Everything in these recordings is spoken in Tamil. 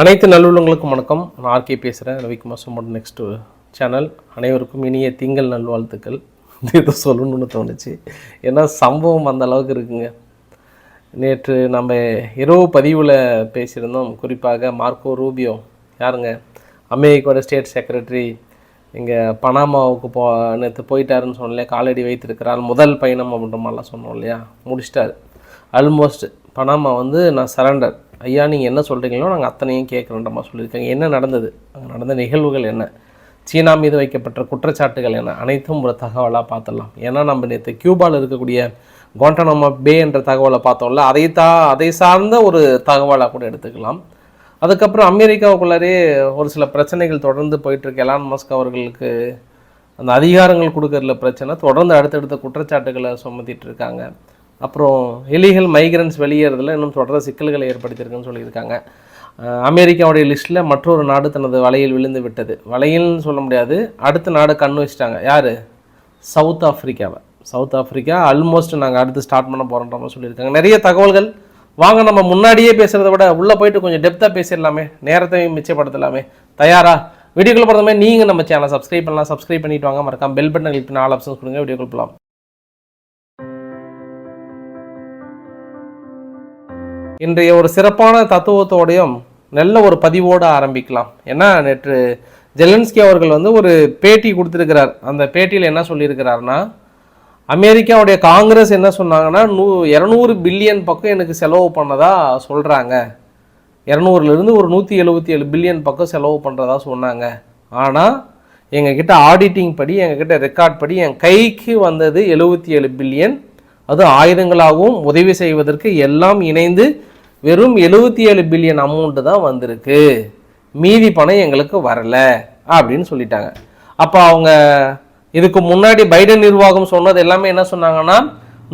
அனைத்து நல்லுள்ளங்களுக்கும் வணக்கம். நான் ஆர்கே பேசுகிறேன் ரவிக்குமார் சுமன் நெக்ஸ்ட் சேனல் அனைவருக்கும் இனிய திங்கள் நல்வாழ்த்துக்கள். இது சொல்லணும்னு தோணுச்சு. ஏன்னா சம்பவம் அந்த அளவுக்கு இருக்குங்க. நேற்று நம்ம இரவு பதிவில் பேசியிருந்தோம். குறிப்பாக மார்க்கோ ரூபியோ யாருங்க? அமெரிக்காவோட ஸ்டேட் செக்ரட்டரி இங்கே பனாமாவுக்கு போ நேற்று போயிட்டாருன்னு சொன்னல காலடி வைத்திருக்கிறார். முதல் பயணம் அப்படின்ற மாதிரிலாம் சொன்னோம் இல்லையா? முடிச்சிட்டார். ஆல்மோஸ்ட் பனாமா வந்து நான் சரண்டர் ஐயா நீங்கள் என்ன சொல்கிறீங்களோ நாங்கள் அத்தனையும் கேட்குறோன்ற மாதிரி சொல்லியிருக்காங்க. என்ன நடந்தது? அங்கே நடந்த நிகழ்வுகள் என்ன? சீனா மீது வைக்கப்பட்ட குற்றச்சாட்டுகள் என்ன? அனைத்தும் ஒரு தகவலாக பார்த்துடலாம். ஏன்னா நம்ம நேற்று கியூபாவில் இருக்கக்கூடிய குவாண்டனமா பே என்ற தகவலை பார்த்தோம்ல அதை தா அதை சார்ந்த ஒரு தகவலாக கூட எடுத்துக்கலாம். அதுக்கப்புறம் அமெரிக்காவுக்குள்ளாரே ஒரு சில பிரச்சனைகள் தொடர்ந்து போயிட்டுருக்கு. எலான் மஸ்க் அவர்களுக்கு அந்த அதிகாரங்கள் கொடுக்கறதுல பிரச்சனை. தொடர்ந்து அடுத்தடுத்த குற்றச்சாட்டுகளை சுமத்திட்டு இருக்காங்க. அப்புறம் எலிகள் மைக்ரன்ஸ் வெளியேறதுல இன்னும் தொடர சிக்கல்களை ஏற்படுத்தியிருக்குன்னு சொல்லியிருக்காங்க. அமெரிக்காவுடைய லிஸ்ட்டில் மற்றொரு நாடு தனது வலையில் விழுந்து விட்டது. வலையில்னு சொல்ல முடியாது. அடுத்த நாடு கண்ணு வச்சிட்டாங்க. யார்? சவுத் ஆஃப்ரிக்காவை சவுத் ஆஃப்ரிக்கா ஆல்மோஸ்ட் நாங்கள் அடுத்து ஸ்டார்ட் பண்ண போகிறோன்ற மாதிரி சொல்லியிருக்காங்க. நிறைய தகவல்கள். வாங்க நம்ம முன்னாடியே பேசுகிறத விட உள்ளே போயிட்டு கொஞ்சம் டெப்த்தாக பேசிடலாமே. நேரத்தையும் மிச்சப்படுத்தலாமே. தயாரா? வீடியோக்குள்ள போகிறதுமே நீங்கள் நம்ம சேனலை சப்ஸ்கிரைப் பண்ணலாம். சப்ஸ்கிரைப் பண்ணிட்டு வாங்க. மறக்காம பெல் பட்டன் கிளிக் பண்ணி ஆல் ஆப்ஷன்ஸ் கொடுங்க. வீடியோக்குள்ள போகலாம் இன்றைய ஒரு சிறப்பான தத்துவத்தோடையும் நல்ல ஒரு பதிவோடு ஆரம்பிக்கலாம். ஏன்னா நேற்று ஜெலன்ஸ்கி அவர்கள் வந்து ஒரு பேட்டி கொடுத்துருக்கிறார். அந்த பேட்டியில் என்ன சொல்லியிருக்கிறார்னா அமெரிக்காவுடைய காங்கிரஸ் என்ன சொன்னாங்கன்னா நூ இரநூறு பில்லியன் பக்கம் எனக்கு செலவு பண்ணதா சொல்கிறாங்க இரநூறுலேருந்து ஒரு நூற்றி எழுபத்தி ஏழு பில்லியன் பக்கம் செலவு பண்ணுறதா சொன்னாங்க. ஆனால் எங்ககிட்ட ஆடிட்டிங் படி எங்ககிட்ட ரெக்கார்ட் படி என் கைக்கு வந்தது எழுபத்தி ஏழு பில்லியன். அது ஆயுதங்களாகவும் உதவி செய்வதற்கு எல்லாம் இணைந்து வெறும் எழுபத்தி ஏழு பில்லியன் அமௌண்ட்டு தான் வந்திருக்கு. மீதி பணம் எங்களுக்கு வரலை அப்படின்னு சொல்லிட்டாங்க. அப்போ அவங்க இதுக்கு முன்னாடி பைடன் நிர்வாகம் சொன்னது எல்லாமே என்ன சொன்னாங்கன்னா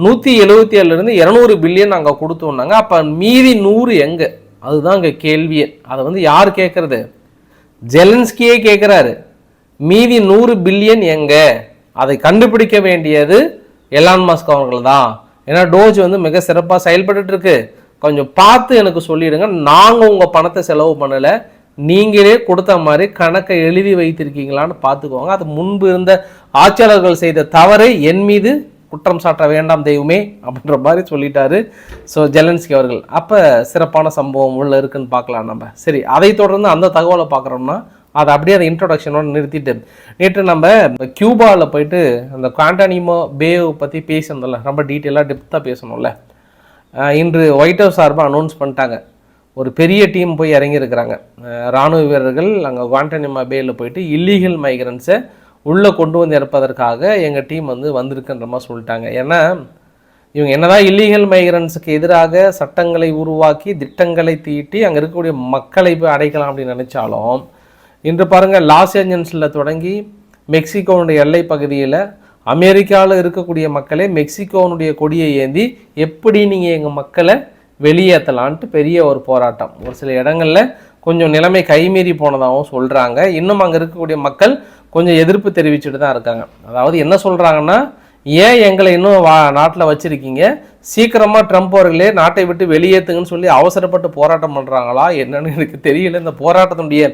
நூற்றி எழுபத்தி ஏழுலேருந்து இரநூறு பில்லியன் நாங்கள் கொடுத்தோம்னாங்க அப்போ மீதி நூறு எங்கே? அதுதான் இங்கே கேள்வியே அதை வந்து யார் கேட்குறது ஜெலன்ஸ்கியே கேட்குறாரு மீதி நூறு பில்லியன் எங்கே? அதை கண்டுபிடிக்க வேண்டியது எலான் மாஸ்க் அவர்கள் தான் ஏன்னா டோஜ் வந்து மிக சிறப்பாக செயல்பட்டுட்டு இருக்கு. கொஞ்சம் பார்த்து எனக்கு சொல்லிடுங்க. நாங்கள் உங்கள் பணத்தை செலவு பண்ணலை. நீங்களே கொடுத்த மாதிரி கணக்கை எழுதி வைத்திருக்கீங்களான்னு பார்த்துக்கோங்க. அது முன்பு இருந்த ஆட்சியாளர்கள் செய்த தவறை என் மீது குற்றம் சாட்ட வேண்டாம் தெய்வமே அப்படின்ற மாதிரி சொல்லிட்டாரு. ஸோ ஜெலன்ஸ்கி அவர்கள். அப்போ சிறப்பான சம்பவம் உள்ள இருக்குன்னு பார்க்கலாம் நம்ம. சரி அதை தொடர்ந்து அந்த தகவலை பார்க்குறோம்னா அதை அப்படியே அந்த இன்ட்ரொடக்ஷனோடு நிறுத்திட்டு நேற்று நம்ம கியூபாவில் போயிட்டு அந்த குவாண்டானிமோ பேவை பற்றி பேசணும்ல ரொம்ப டீட்டெயிலாக டெப்த்தாக பேசணும்ல. இன்று ஒயிட் ஹவுஸ் சார்பாக அனௌன்ஸ் பண்ணிட்டாங்க. ஒரு பெரிய டீம் போய் இறங்கியிருக்கிறாங்க. இராணுவ ராணுவ வீரர்கள் அங்கே குவாண்டனிமா பேயில் போயிட்டு இல்லீகல் மைக்ரன்ஸை உள்ளே கொண்டு வந்து இறப்பதற்காக எங்கள் டீம் வந்து வந்திருக்குன்ற மாதிரி சொல்லிட்டாங்க. ஏன்னா இவங்க என்னதான் இல்லீகல் மைக்ரன்ஸுக்கு எதிராக சட்டங்களை உருவாக்கி திட்டங்களை தீட்டி அங்கே இருக்கக்கூடிய மக்களை போய் அடைக்கலாம் அப்படின்னு நினச்சாலும் இன்று பாருங்கள் லாஸ் ஏஞ்சல்ஸில் தொடங்கி மெக்சிகோனுடைய எல்லை பகுதியில் அமெரிக்காவில் இருக்கக்கூடிய மக்களே மெக்சிகோனுடைய கொடியை ஏந்தி எப்படி நீங்கள் எங்கள் மக்களை வெளியேற்றலான்ட்டு பெரிய ஒரு போராட்டம். ஒரு சில இடங்களில் கொஞ்சம் நிலைமை கைமீறி போனதாகவும் சொல்கிறாங்க இன்னும் அங்கே இருக்கக்கூடிய மக்கள் கொஞ்சம் எதிர்ப்பு தெரிவிச்சுட்டு தான் இருக்காங்க. அதாவது என்ன சொல்கிறாங்கன்னா ஏன் எங்களை இன்னும் வா நாட்டில் வச்சுருக்கீங்க? சீக்கிரமாக ட்ரம்ப் அவர்களே நாட்டை விட்டு வெளியேற்றுங்கன்னு சொல்லி அவசரப்பட்டு போராட்டம் பண்ணுறாங்களா என்னன்னு எனக்கு தெரியல. இந்த போராட்டத்தினுடைய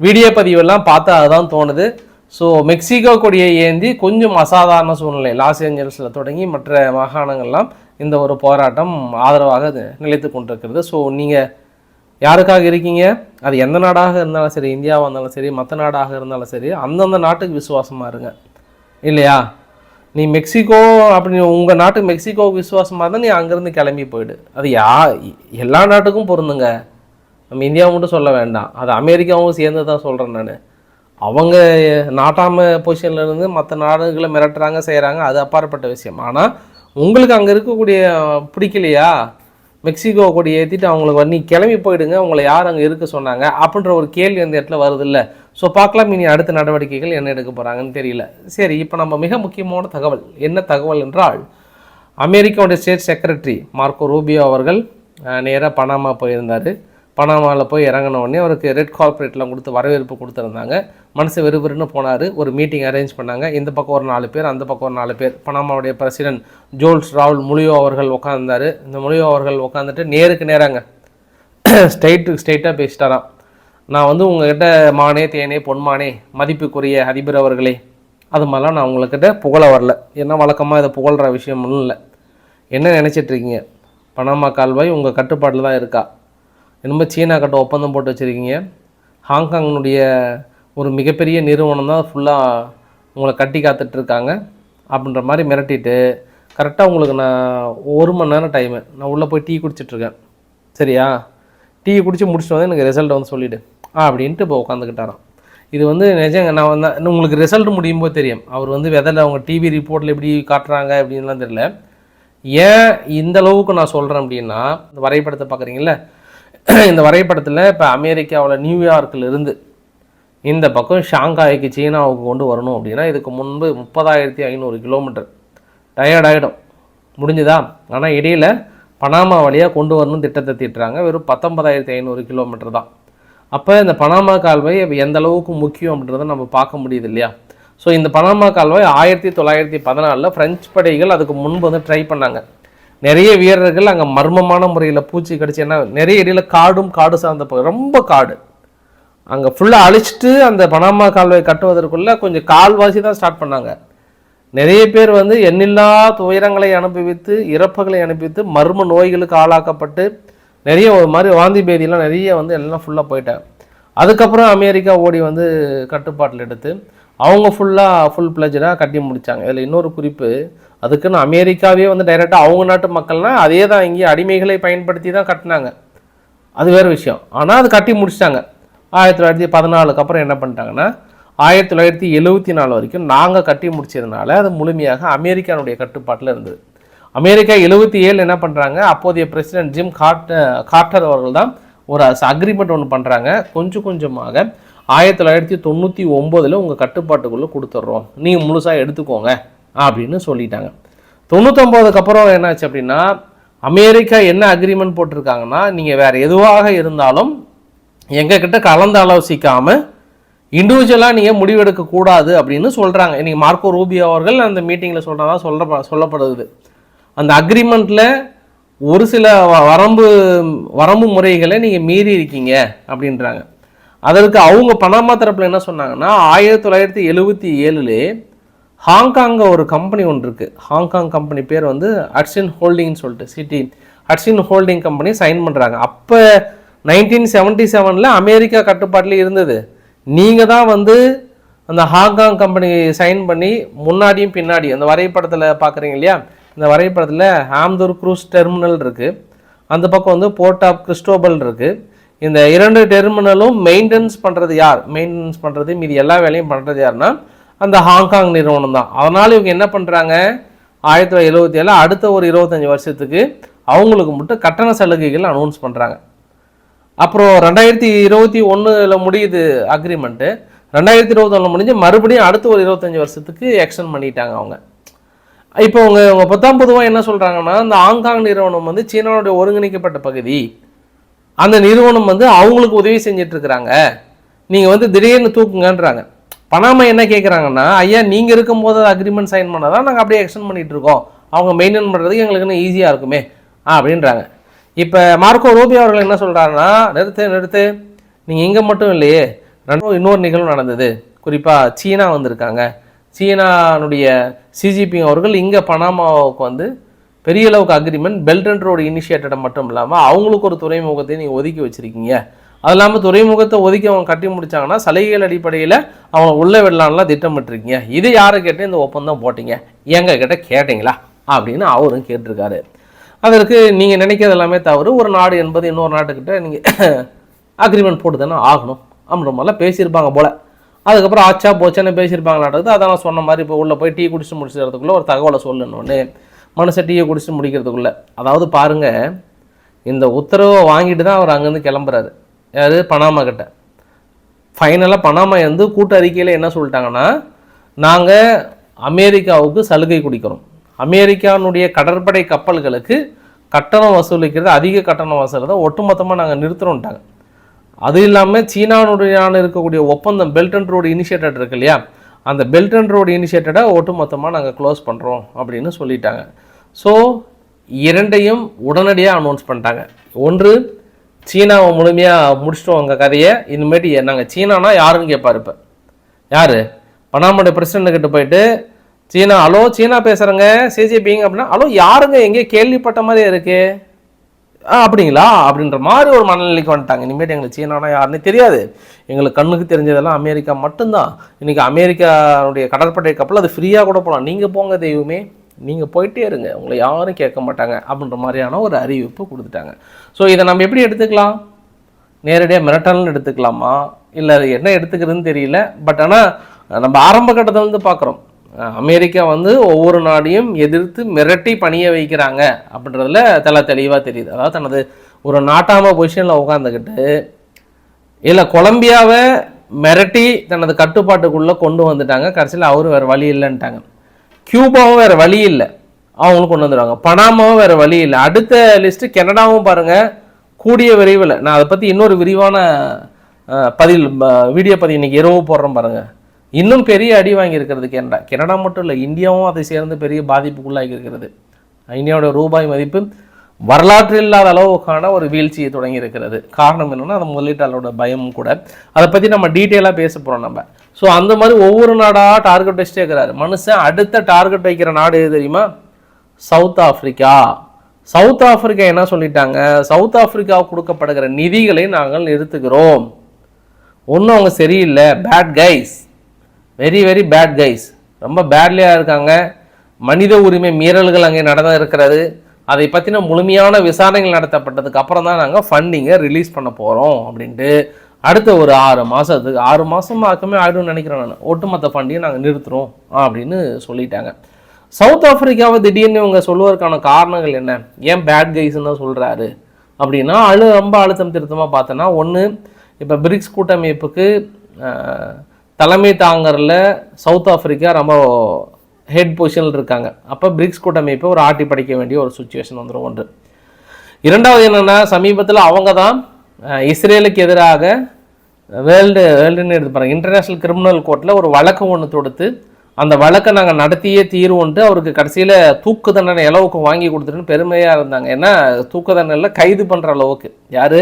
வீடியோ பதிவெல்லாம் பார்த்தா அதுதான் தோணுது. ஸோ மெக்சிகோ கொடியை ஏந்தி கொஞ்சம் அசாதாரண சூழ்நிலை லாஸ் ஏஞ்சல்ஸில் தொடங்கி மற்ற மாகாணங்கள்லாம் இந்த ஒரு போராட்டம் ஆதரவாக நிலைத்து கொண்டிருக்கிறது. ஸோ நீங்கள் யாருக்காக இருக்கீங்க? அது எந்த நாடாக இருந்தாலும் சரி இந்தியாவாக இருந்தாலும் சரி மற்ற நாடாக இருந்தாலும் சரி அந்தந்த நாட்டுக்கு விசுவாசமாக இருங்க. இல்லையா? நீ மெக்சிகோ அப்படி உங்கள் நாட்டு மெக்சிகோவுக்கு விசுவாசமாக இருந்தால் நீ அங்கேருந்து கிளம்பி போயிடு. அது யா எல்லா நாட்டுக்கும் பொருந்துங்க. நம்ம இந்தியாவை மட்டும் சொல்ல வேண்டாம். அது அமெரிக்காவும் சேர்ந்து தான் சொல்கிறேன் நான். அவங்க நாட்டாம பொசிஷனில் இருந்து மற்ற நாடுகளை மிரட்டுறாங்க செய்கிறாங்க அது அப்பாற்பட்ட விஷயம். ஆனால் உங்களுக்கு அங்கே இருக்கக்கூடிய பிடிக்கலையா? மெக்சிகோ கொடி ஏற்றிட்டு அவங்களுக்கு நீ கிளம்பி போயிடுங்க உங்களை யார் அங்கே இருக்க சொன்னாங்க அப்படின்ற ஒரு கேள்வி அந்த இடத்துல வருது இல்லை ஸோ பார்க்கலாம் இனி அடுத்த நடவடிக்கைகள் என்ன எடுக்க போகிறாங்கன்னு தெரியல. சரி இப்போ நம்ம மிக முக்கியமான தகவல். என்ன தகவல் என்றால் அமெரிக்காவுடைய ஸ்டேட் செக்ரட்டரி மார்க்கோ ரூபியோ அவர்கள் நேராக பனாமா போயிருந்தார். பனாமாவில் போய் இறங்கின உடனே அவருக்கு ரெட் கார்பரேட்லாம் கொடுத்து வரவேற்பு கொடுத்துருந்தாங்க. மனசு வெறுவிறுன்னு போனார். ஒரு மீட்டிங் அரேஞ்ச் பண்ணாங்க. இந்த பக்கம் ஒரு நாலு பேர் அந்த பக்கம் ஒரு நாலு பேர். பனாமாவுடைய பிரசிடென்ட் ஜோல்ஸ் ராகுல் முலியோ அவர்கள் உட்காந்தாரு இந்த முலியோ அவர்கள் உட்காந்துட்டு நேருக்கு நேராங்க. ஸ்ட்ரைட்டு ஸ்ட்ரைட்டாக பேசிட்டாராம். நான் வந்து உங்ககிட்ட மானே தேனே பொன்மானே மதிப்புக்குரிய அதிபர் அவர்களே அது மாதிரிலாம் நான் உங்கள்கிட்ட புகழ வரல. ஏன்னா வழக்கமாக இதை புகழ்கிற விஷயம் ஒன்றும் இல்லை. என்ன நினச்சிட்ருக்கீங்க பனாமா கால்வாய் உங்கள் கட்டுப்பாட்டில் தான் இருக்கா? என்னமோ சீனா கிட்ட ஒப்பந்தம் போட்டு வச்சுருக்கீங்க. ஹாங்காங்கினுடைய ஒரு மிகப்பெரிய நிறுவனம் தான் ஃபுல்லாக உங்களை கட்டி காத்துட்ருக்காங்க. அப்படின்ற மாதிரி மிரட்டிட்டு கரெக்டாக உங்களுக்கு நான் ஒரு மணி நேரம் டைமு நான் உள்ளே போய் டீ குடிச்சிட்ருக்கேன். சரியா? டீ குடிச்சு முடிச்சுட்டு வந்து எனக்கு ரிசல்ட் வந்து சொல்லிவிடு ஆ அப்படின்ட்டு இப்போ உட்காந்துக்கிட்டாராம் இது வந்து நிஜங்க நான் வந்து உங்களுக்கு ரிசல்ட் முடியும் போது தெரியும். அவர் வந்து வெதரில் அவங்க டிவி ரிப்போர்ட்டில் எப்படி காட்டுறாங்க அப்படின்லாம் தெரியல. ஏன் இந்த அளவுக்கு நான் சொல்கிறேன் அப்படின்னா இந்த வரைபடத்தை பார்க்குறீங்களா இந்த வரைபடத்தில் இப்போ அமெரிக்காவில் நியூயார்க்கில் இருந்து இந்த பக்கம் ஷாங்காய்க்கு சீனாவுக்கு கொண்டு வரணும் அப்படின்னா இதுக்கு முன்பு முப்பதாயிரத்தி ஐநூறு கிலோமீட்டர். டயர்டாயிடும் முடிஞ்சுதா? ஆனால் இடையில் பனாமா வழியாக கொண்டு வரணும் திட்டத்தை தீட்டுறாங்க. வெறும் பத்தொன்பதாயிரத்தி ஐநூறு கிலோமீட்டர் தான். அப்போ இந்த பனாமா கால்வாய் எந்த அளவுக்கு முக்கியம் அப்படின்றத நம்ம பார்க்க முடியுது இல்லையா? ஸோ இந்த பனாமா கால்வாய் ஆயிரத்தி தொள்ளாயிரத்தி பதினாலில் ஃப்ரெஞ்சு படைகள் அதுக்கு முன்பு வந்து ட்ரை பண்ணாங்க. நிறைய வீரர்கள் அங்கே மர்மமான முறையில் பூச்சி கடிச்சு என்ன நிறைய இடையில காடும் காடு சார்ந்த பகுதி, ரொம்ப காடு. அங்கே ஃபுல்லாக அழிச்சிட்டு அந்த பனாமா கால்வாய் கட்டுவதற்குள்ள கொஞ்சம் கால்வாசி தான் ஸ்டார்ட் பண்ணாங்க. நிறைய பேர் வந்து எண்ணில்லா துயரங்களை அனுபவித்து இறப்புகளை அனுப்பிவித்து மர்ம நோய்களுக்கு ஆளாக்கப்பட்டு நிறைய ஒரு மாதிரி வாந்தி பேதியெல்லாம் நிறைய வந்து எல்லாம் ஃபுல்லாக போயிட்டாங்க. அதுக்கப்புறம் அமெரிக்கா ஓடி வந்து கட்டுப்பாட்டில் எடுத்து அவங்க ஃபுல்லாக ஃபுல் பிளஜராக கட்டி முடித்தாங்க இதில் இன்னொரு குறிப்பு அதுக்குன்னு அமெரிக்காவே வந்து டைரெக்டாக அவங்க நாட்டு மக்கள்னால் அதே தான் இங்கே அடிமைகளை பயன்படுத்தி தான் கட்டினாங்க. அது வேறு விஷயம். ஆனால் அது கட்டி முடிச்சிட்டாங்க. ஆயிரத்தி தொள்ளாயிரத்தி பதினாலுக்கு அப்புறம் என்ன பண்ணிட்டாங்கன்னா ஆயிரத்தி தொள்ளாயிரத்தி எழுபத்தி நாலு வரைக்கும் நாங்கள் கட்டி முடிச்சதுனால அது முழுமையாக அமெரிக்கானுடைய கட்டுப்பாட்டில் இருந்தது. அமெரிக்கா எழுபத்தி ஏழு என்ன பண்ணுறாங்க அப்போதைய பிரசிடென்ட் ஜிம் கார்ட் கார்டர் அவர்கள் தான் ஒரு அக்ரிமெண்ட் ஒன்று பண்ணுறாங்க கொஞ்சம் கொஞ்சமாக ஆயிரத்தி தொள்ளாயிரத்தி தொண்ணூற்றி ஒம்போதில் உங்கள் கட்டுப்பாட்டுக்குள்ளே கொடுத்துட்றோம். நீங்கள் முழுசாக எடுத்துக்கோங்க. அப்படின்னு சொல்லிட்டாங்க. தொண்ணூத்தொம்போதுக்கு அப்புறம் என்னாச்சு அப்படின்னா அமெரிக்கா என்ன அக்ரிமெண்ட் போட்டிருக்காங்கன்னா நீங்கள் வேறு எதுவாக இருந்தாலும் எங்ககிட்ட கலந்து ஆலோசிக்காமல் இண்டிவிஜுவலாக நீங்கள் முடிவெடுக்கக்கூடாது அப்படின்னு சொல்கிறாங்க இன்னைக்கு மார்க்கோ ரூபியோ அவர்கள் அந்த மீட்டிங்கில் சொல்கிறதா சொல்ல சொல்லப்படுது. அந்த அக்ரிமெண்ட்டில் ஒரு சில வ- வரம்பு வரம்பு முறைகளை நீங்கள் மீறி இருக்கீங்க அப்படின்றாங்க. அதற்கு அவங்க பனாமா தரப்பில் என்ன சொன்னாங்கன்னா ஆயிரத்தி தொள்ளாயிரத்தி எழுபத்தி ஏழுலே ஹாங்காங்க ஒரு கம்பெனி ஒன்று இருக்குது ஹாங்காங் கம்பெனி பேர் வந்து ஹட்சின் ஹோல்டிங்னு சொல்லிட்டு city Hutchison holding company sign பண்ணுறாங்க அப்போ நைன்டீன் செவன்ட்டி செவனில் அமெரிக்கா கட்டுப்பாட்டில் இருந்தது. நீங்கள் தான் வந்து அந்த ஹாங்காங் கம்பெனி சைன் பண்ணி முன்னாடியும் பின்னாடி அந்த வரைபடத்தில் பார்க்குறீங்க இல்லையா? இந்த வரைபடத்தில் ஆம்தூர் க்ரூஸ் டெர்மினல் இருக்குது அந்த பக்கம் வந்து போர்ட் ஆஃப் கிறிஸ்டோபல் இருக்குது இந்த இரண்டு டெர்மினலும் மெயின்டெனன்ஸ் பண்ணுறது யார்? மெயின்டெனன்ஸ் பண்ணுறது மீதி எல்லா வேலையும் பண்ணுறது யாருன்னா அந்த ஹாங்காங் நிறுவனம் தான். அதனால் இவங்க என்ன பண்ணுறாங்க ஆயிரத்தி தொள்ளாயிரத்தி எழுபத்தி ஏழு அடுத்த ஒரு இருபத்தஞ்சி வருஷத்துக்கு அவங்களுக்கு மட்டும் கட்டண சலுகைகள் அனௌன்ஸ் பண்ணுறாங்க அப்புறம் ரெண்டாயிரத்தி இருபத்தி ஒன்றில் முடியுது அக்ரிமெண்ட்டு ரெண்டாயிரத்தி இருபத்தொன்னில் முடிஞ்சு மறுபடியும் அடுத்த ஒரு இருபத்தஞ்சி வருஷத்துக்கு எக்ஸ்டன் பண்ணிட்டாங்க அவங்க. இப்போ அவங்க அவங்க பத்தாம் பொதுவாக என்ன சொல்கிறாங்கன்னா இந்த ஹாங்காங் நிறுவனம் வந்து சீனாவுடைய ஒருங்கிணைக்கப்பட்ட பகுதி. அந்த நிறுவனம் வந்து அவங்களுக்கு உதவி செஞ்சிட்ருக்குறாங்க நீங்கள் வந்து திடீர்னு தூக்குங்கன்றாங்க. பனாமா என்ன கேட்குறாங்கன்னா ஐயா நீங்கள் இருக்கும்போது அக்ரிமெண்ட் சைன் பண்ணாதான் நாங்கள் அப்படியே எக்ஸ்டெண்ட் பண்ணிகிட்டு இருக்கோம். அவங்க மெயின்டைன் பண்ணுறதுக்கு எங்களுக்கு இன்னும் ஈஸியாக இருக்குமே. ஆ அப்படின்றாங்க. இப்போ மார்க்கோ ரூபியோ அவர்கள் என்ன சொல்கிறாருன்னா நிறுத்து நிறுத்து. நீங்கள் இங்கே மட்டும் இல்லையே. ரெண்டும் இன்னொரு நிகழ்வு நடந்தது. குறிப்பாக சீனா வந்திருக்காங்க. சீனானுடைய சிஜிபி அவர்கள் இங்கே பனாமாவுக்கு வந்து பெரிய அளவுக்கு அக்ரிமெண்ட் பெல்ட் அண்ட் ரோடு இனிஷியேட்டடை மட்டும் இல்லாமல் அவங்களுக்கு ஒரு துறைமுகத்தை நீங்கள் ஒதுக்கி வச்சிருக்கீங்க. அது இல்லாமல் துறைமுகத்தை ஒதுக்கி அவங்க கட்டி முடிச்சாங்கன்னா சலுகைகள் அடிப்படையில் அவங்க உள்ளே விடலாம்லாம் திட்டமிட்டுருக்கீங்க. இது யாரை கேட்டு இந்த ஒப்பந்தம் போட்டீங்க. எங்க கிட்ட கேட்டீங்களா? அப்படின்னு அவரும் கேட்டிருக்காரு. அதற்கு நீங்கள் நினைக்கிறது எல்லாமே தவறு. ஒரு நாடு என்பது இன்னொரு நாட்டுக்கிட்ட நீங்கள் அக்ரிமெண்ட் போட்டு தானே ஆகணும். அப்படின்ற மாதிரிலாம் பேசியிருப்பாங்க போல். அதுக்கப்புறம் ஆச்சா போச்சான்னு பேசியிருப்பாங்களாட்டது அதான் நான் சொன்ன மாதிரி இப்போ உள்ளே போய் டீ குடிச்சு முடிச்சுறதுக்குள்ளே ஒரு தகவலை சொல்லணுன்னு மனசை டீயை குடிச்சு முடிக்கிறதுக்குள்ளே. அதாவது பாருங்கள் இந்த உத்தரவை வாங்கிட்டு தான் அவர் அங்கேருந்து கிளம்புறாரு. யார்? பனாமா கிட்ட. ஃபைனலாக பனாமா வந்து கூட்டு அறிக்கையில் என்ன சொல்லிட்டாங்கன்னா நாங்கள் அமெரிக்காவுக்கு சலுகை கொடுக்கிறோம். அமெரிக்கானுடைய கடற்படை கப்பல்களுக்கு கட்டணம் வசூலிக்கிறது அதிக கட்டணம் வசூலிக்கிறத ஒட்டுமொத்தமாக நாங்கள் நிறுத்துறோம்ட்டாங்க. அது இல்லாமல் சீனாவுடையான இருக்கக்கூடிய ஒப்பந்தம் பெல்ட் அண்ட் ரோடு இனிஷியேட்டட் இருக்கு இல்லையா? அந்த பெல்ட் அண்ட் ரோடு இனிஷியேட்டடை ஒட்டுமொத்தமாக நாங்கள் க்ளோஸ் பண்ணுறோம் அப்படின்னு சொல்லிட்டாங்க. ஸோ இரண்டையும் உடனடியாக அனௌன்ஸ் பண்ணிட்டாங்க. ஒன்று சீனாவை முழுமையாக முடிச்சிட்டோம் உங்கள் கதையை. இனிமேட்டு நாங்கள் சீனானா யாருன்னு கேட்பார் இப்போ. யார்? பனாமோட பிரசிடண்ட் கிட்ட போயிட்டு சீனா ஹலோ சீனா பேசுகிறேங்க சிஜிபிங் அப்படின்னா ஹலோ யாருங்க? எங்கேயோ கேள்விப்பட்ட மாதிரி இருக்கு. ஆ அப்படிங்களா? அப்படின்ற மாதிரி ஒரு மனநிலைக்கு வந்துட்டாங்க. இனிமேட்டு எங்களுக்கு சீனானா யாருன்னு தெரியாது. எங்களுக்கு கண்ணுக்கு தெரிஞ்சதெல்லாம் அமெரிக்கா மட்டும்தான். இன்றைக்கி அமெரிக்காவுடைய கடற்படை கப்பல் அது ஃப்ரீயாக கூட போகலாம் நீங்கள் போங்க தெய்வமே. நீங்கள் போயிட்டே இருங்க. உங்களை யாரும் கேட்க மாட்டாங்க அப்படின்ற மாதிரியான ஒரு அறிவிப்பு கொடுத்துட்டாங்க. ஸோ இதை நம்ம எப்படி எடுத்துக்கலாம்? நேரடியாக மிரட்டல்னு எடுத்துக்கலாமா? இல்லை அது என்ன எடுத்துக்கிறதுன்னு தெரியல. பட் ஆனால் நம்ம ஆரம்ப கட்டத்தில் வந்து பார்க்குறோம் அமெரிக்கா வந்து ஒவ்வொரு நாடையும் எதிர்த்து மிரட்டி பணிய வைக்கிறாங்க அப்படின்றதுல தெல தெளிவாக தெரியுது. அதாவது தனது ஒரு நாட்டாம பொசிஷனில் உட்காந்துக்கிட்டு இல்லை கொலம்பியாவை மிரட்டி தனது கட்டுப்பாட்டுக்குள்ளே கொண்டு வந்துட்டாங்க. கடைசியில் அவரும் வேறு வழி இல்லைன்ட்டாங்க. கியூபாவும் வேறு வழி இல்லை. அவங்களும் கொண்டு வந்துடுவாங்க பனாமாவும் வேறு வழி இல்லை. அடுத்த லிஸ்ட்டு கனடாவும் பாருங்கள் கூடிய விரைவில். நான் அதை பற்றி இன்னொரு விரிவான பதில் வீடியோ பதிவு இன்றைக்கி இரவு போடுறேன் பாருங்கள் இன்னும் பெரிய அடி வாங்கியிருக்கிறது கனடா. கனடா மட்டும் இல்லை இந்தியாவும் அதை சேர்ந்து பெரிய பாதிப்புக்குள்ளாகி இருக்கிறது. இந்தியாவோட ரூபாய் மதிப்பு வரலாற்று இல்லாத அளவுக்கான ஒரு வீழ்ச்சியை தொடங்கி இருக்கிறது காரணம் என்னென்னா அது முதலீட்டாளரோட பயமும் கூட. அதை பற்றி நம்ம டீட்டெயிலாக பேச போகிறோம் நம்ம. ஸோ அந்த மாதிரி ஒவ்வொரு நாடாக டார்கெட் வச்சுட்டே இருக்கிறாரு. மனுஷன் அடுத்த டார்கெட் வைக்கிற நாடு எது தெரியுமா? சவுத் ஆஃப்ரிக்கா சவுத் ஆஃப்ரிக்கா என்ன சொல்லிட்டாங்க? சவுத் ஆஃப்ரிக்கா கொடுக்கப்படுகிற நிதிகளை நாங்கள் நிறுத்துகிறோம். ஒன்றும் அவங்க சரியில்லை. Bad guys very very bad guys ரொம்ப பேட்லியாக இருக்காங்க. மனித உரிமை மீறல்கள் அங்கே நடந்து இருக்கிறது. அதை பற்றின முழுமையான விசாரணைகள் நடத்தப்பட்டதுக்கு அப்புறம் தான் நாங்கள் ஃபண்டிங்கை ரிலீஸ் பண்ண போகிறோம் அப்படின்ட்டு அடுத்த ஒரு ஆறு மாதத்துக்கு ஆறு மாதம் ஆக்கமே ஆகிடும்னு நினைக்கிறேன் நான். ஒட்டுமொத்த ஃபண்டையும் நாங்கள் நிறுத்துகிறோம் அப்படின்னு சொல்லிட்டாங்க. சவுத் ஆஃப்ரிக்காவை திடீர்னு இவங்க சொல்லுவதற்கான காரணங்கள் என்ன? ஏன் பேட் கைஸ்ன்னு தான் சொல்கிறாரு அப்படின்னா அழு ரொம்ப அழுத்தம் திருத்தமாக பார்த்தோன்னா ஒன்று இப்போ பிரிக்ஸ் கூட்டமைப்புக்கு தலைமை தாங்கரில் சவுத் ஆஃப்ரிக்கா ரொம்ப ஹெட் பொசிஷனில் இருக்காங்க. அப்போ பிரிக்ஸ் கூட்டமைப்பை ஒரு ஆட்டி படைக்க வேண்டிய ஒரு சுச்சுவேஷன் வந்துடும் ஒன்று. இரண்டாவது என்னென்னா சமீபத்தில் அவங்க தான் இஸ்ரேலுக்கு எதிராக வேர்ல்டு வேர்ல்டுன்னு எடுத்து பாருங்க. இன்டர்நேஷ்னல் கிரிமினல் கோர்ட்டில் ஒரு வழக்கு ஒன்று தொடுத்து அந்த வழக்கை நாங்கள் நடத்தியே தீர்வோன்ட்டு அவருக்கு கடைசியில் தூக்கு தண்டனை அளவுக்கு வாங்கி கொடுத்துட்டுன்னு பெருமையாக இருந்தாங்க. ஏன்னா தூக்கு தண்டனையில் கைது பண்ணுற அளவுக்கு. யார்?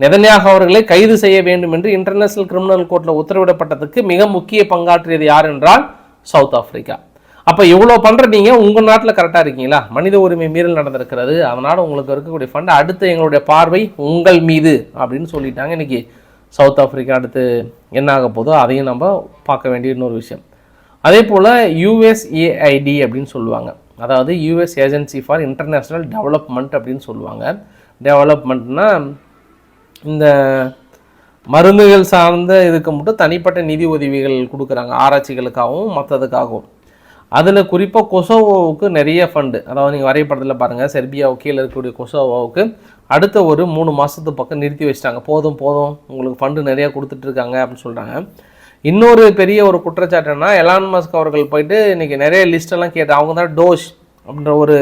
நெதன்யாகு அவர்களை கைது செய்ய வேண்டும் என்று இன்டர்நேஷனல் கிரிமினல் கோர்ட்டில் உத்தரவிடப்பட்டதுக்கு மிக முக்கிய பங்காற்றியது யார் என்றால் சவுத் ஆப்பிரிக்கா. அப்போ இவ்வளோ பண்ணுற நீங்கள் உங்கள் நாட்டில் கரெக்டாக இருக்கீங்களா? மனித உரிமை மீறல் நடந்திருக்கிறது. அதனால் உங்களுக்கு இருக்கக்கூடிய ஃபண்ட் அடுத்து எங்களுடைய பார்வை உங்கள் மீது அப்படின்னு சொல்லிட்டாங்க. இன்றைக்கி சவுத் ஆஃப்ரிக்கா அடுத்து என்ன ஆக போதோ அதையும் நம்ம பார்க்க வேண்டிய இன்னொரு விஷயம். அதே போல் யூஎஸ்ஏஐடி அப்படின்னு சொல்லுவாங்க. அதாவது US agency for international development அப்படின்னு சொல்லுவாங்க. டெவலப்மெண்ட்னா இந்த மருந்துகள் சார்ந்த இதுக்கு மட்டும் தனிப்பட்ட நிதி உதவிகள் கொடுக்குறாங்க. ஆராய்ச்சிகளுக்காகவும் மற்றதுக்காகவும் அதில் குறிப்பாக கொசோவோவுக்கு நிறைய ஃபண்டு அதாவது நீங்கள் வரைபடத்தில் பாருங்கள் செர்பியாவுக்கு கீழே இருக்கக்கூடிய கொசோவோவுக்கு அடுத்த ஒரு மூணு மாதத்து பக்கம் நிறுத்தி வச்சிட்டாங்க. போதும் போதும். உங்களுக்கு ஃபண்டு நிறையா கொடுத்துட்ருக்காங்க அப்படின்னு சொல்கிறாங்க இன்னொரு பெரிய ஒரு குற்றச்சாட்டுன்னா எலான் மஸ்க் அவர்கள் போயிட்டு இன்றைக்கி நிறைய லிஸ்டெல்லாம் கேட்டு அவங்க தான் டோஷ் அப்படின்ற ஒரு